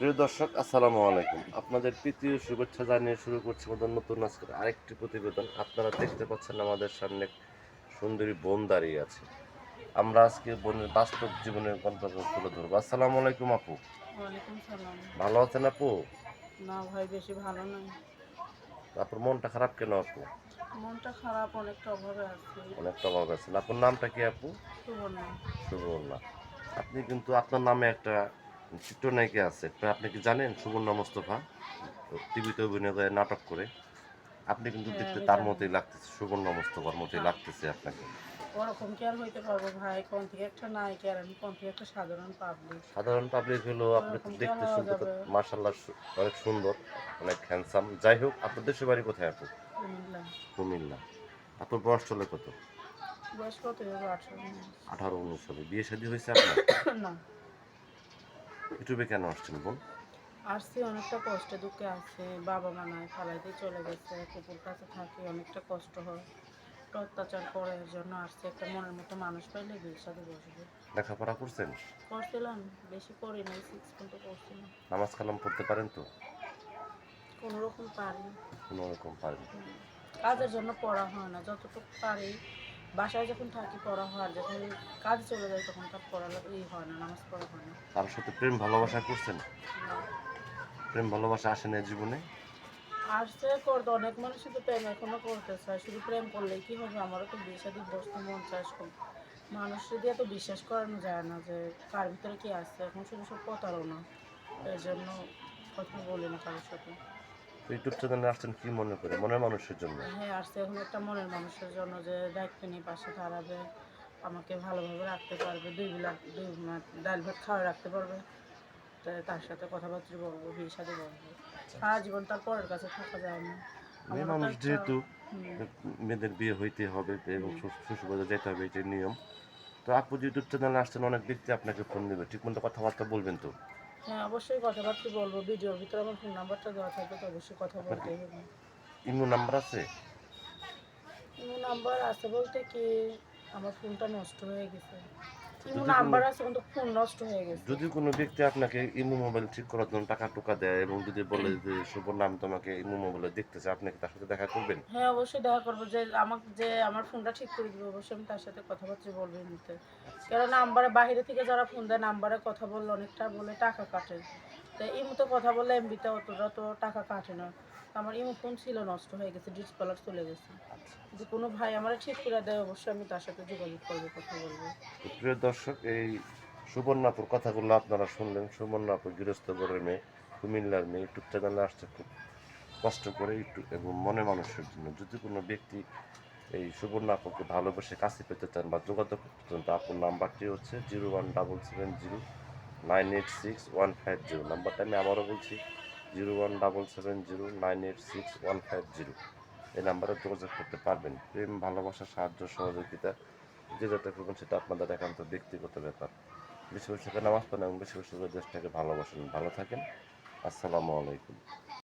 প্রিয় দর্শক আসসালামু আলাইকুম। আপনাদের তৃতীয় শুভেচ্ছা জানিয়ে শুরু করছি আমাদের নতুন আজকের আরেকটি প্রতিবেদন। আপনারা দেখতে পাচ্ছেন আমাদের সামনে সুন্দরী বোন দাঁড়িয়ে আছে। আমরা আজকে বোনের বাস্তব জীবনের গন্তব্য তুলে ধরবো। আসসালামু আলাইকুম আপু। ভালো আছেন আপু? না ভাই বেশি ভালো নয় মনটা খারাপ কেন আপু? মনটা খারাপ অনেকটা অভাবে আছে। অনেকটা অভাব আছেন। আপনার নামটা কি আপু? সুবর্ণা। সুবর্ণা। আপনি কিন্তু আপনার নামে একটা চিত্রনায়িকা আছে। তো আপনি কি জানেন সুবর্ণা মোস্তফা? টিভিতে অভিনয় করে নাটক করে। আপনি কিন্তু হ্যাঁ, দেখতে তার। মতোই লাগতেছে সুবর্ণা মোস্তফার মতোই লাগতেছে আপনাকে। ওরকম কি আর হইতে পারব ভাই? কোন থেকে একটা নায়িকা আর আমি কোন থেকে একটা সাধারণ পাবলিক সাধারণ পাবলিক হলো আপনি দেখতে যাবে? মার্শাল্লাহ অনেক সুন্দর অনেক হ্যান্ডসাম যাই হোক আপনার দেশের বাড়ি কোথায় আপু? কুমিল্লা। কুমিল্লা। আপনার বয়স চলে কত? বয়স কত? আঠারো উনিশ। আঠারো উনিশ হবে বিয়ে শাদী হয়েছে আপনার? না। ইউটিউবে কেন আসছেন বোন আসছি অনেকটা কষ্টে দুঃখে আছে। বাবা মা নাই ফালাইতে চলে গেছে কুকুর কাছে থাকি অনেকটা কষ্ট হয়। একটু অত্যাচার করে এর জন্য আসছে। একটা মনের মতো মানুষ পাইলে বিয়ের সাথে বসবে। লেখাপড়া করছেন? করছিলাম বেশি করি নাই সিক্স পর্যন্ত করছিলাম নামাজ কালাম পড়তে পারেন তো? কোনো রকম পারি। কোনো রকম পারেন কাজের জন্য পড়া হয় না যতটুকু পারি বাসায় যখন থাকি পড়া হয় যখন কাজ চলে যায় তখন তার পড়া ই হয় না নামাজ পড়া হয় না। তার সাথে প্রেম ভালোবাসা করছেন। প্রেম ভালোবাসা আসে না জীবনে? আসছে করতে অনেক মানুষ শুধু প্রেম এখনও করতে চায় শুধু প্রেম করলেই কি হবে? আমারও তো বিয়ে শাদী বসতে মন চায় সব মানুষের দিয়ে তো বিশ্বাস করানো যায় না যে কার ভিতরে কি আছে এখন শুধু সব প্রতারণা। এর জন্য কথা বলি না কারোর সাথে। ইউটিউব চ্যানেলে আসছেন কি মনে করে? মনের মানুষের জন্য। হ্যাঁ আসছে এখন একটা মনের মানুষের জন্য যে দায়িত্ব নিয়ে পাশে দাঁড়াবে আমাকে ভালোভাবে রাখতে পারবে দুই বেলা দুই ডাল ভাত খাওয়া রাখতে পারবে। তার সাথে কথাবার্তা বলব বিয়ের সাথে বলব। সারা জীবন তার পরের কাছে থাকা যায় না। মেয়ে মানুষ যেহেতু মেয়েদের বিয়ে হইতে হবে এবং শ্বশুরবাড়ি যেতে হবে এটাই নিয়ম। তো আপু যে ইউটিউব চ্যানেলে আসছেন অনেক ব্যক্তি আপনাকে ফোন দেবে। ঠিক মতো কথাবার্তা বলবেন তো? হ্যাঁ অবশ্যই কথাবার্তা বলব ভিডিওর ভিতরে আমার ফোন নাম্বারটা দেওয়া থাকবে তো অবশ্যই কথা বলতে হবে। ইমো নাম্বার আছে? ইমো নাম্বার আছে বলতে কি আমার ফোনটা নষ্ট হয়ে গেছে। নাম্বার আছে কিন্তু ফোন নষ্ট হয়ে গেছে। যদি কোনো ব্যক্তি আপনাকে ইমো মোবাইল ঠিক করার জন্য টাকা টুকা দেয় এবং যদি বলে যে শুভ নাম তোমাকে ইমো মোবাইলে দেখতে আপনি কি তার সাথে দেখা করবেন? হ্যাঁ অবশ্যই দেখা করব। যে আমাকে যে আমার ফোনটা ঠিক করে দিবে অবশ্যই আমি তার সাথে কথাবার্তা বলব এমনিতে কারণ নাম্বারে বাইরে থেকে যারা ফোন দেয় নাম্বারে কথা বললে অনেকটা বলে টাকা কাটে। তো ইমুতে কথা বললে এমবিতে অতটা তো টাকা কাটে না। আমার ইমো ফোন ছিল, নষ্ট হয়ে গেছে ডিসপ্লার চলে গেছে। যদি কোনো ভাই আমার ঠিক করে দেয়, অবশ্যই আমি তার সাথে যোগাযোগ করব, কথা বলব। প্রিয় দর্শক, এই সুবর্ণাপুর কথাগুলো আপনারা শুনলেন। সুবর্ণাপুর গৃহস্থ ঘরের মেয়ে, কুমিল্লার মেয়ে ইউটিউব চ্যানেলে আসতে খুব কষ্ট করে একটু, এবং মনে মানুষের জন্য। যদি কোনো ব্যক্তি এই সুবর্ণ আপুকে ভালোবেসে কাছে পেতে চান বা যোগাযোগ করতে চান তো আপুর নাম্বারটি হচ্ছে zero one double seven zero nine eight six one five zero. নাম্বারটা আমি আবারও বলছি, zero one double seven zero, nine eight six one five zero. এই নাম্বারে যোগাযোগ করতে পারবেন। প্রেম, ভালোবাসা, সাহায্য, সহযোগিতা, যে যেটা করবেন সেটা আপনাদের একান্ত ব্যক্তিগত ব্যাপার। বেশি বেশি নামাজ পড়েন এবং বেশি বেশি দেশটাকে ভালোবাসেন। ভালো থাকেন। আসসালামু আলাইকুম।